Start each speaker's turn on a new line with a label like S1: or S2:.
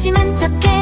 S1: 조심한 척해.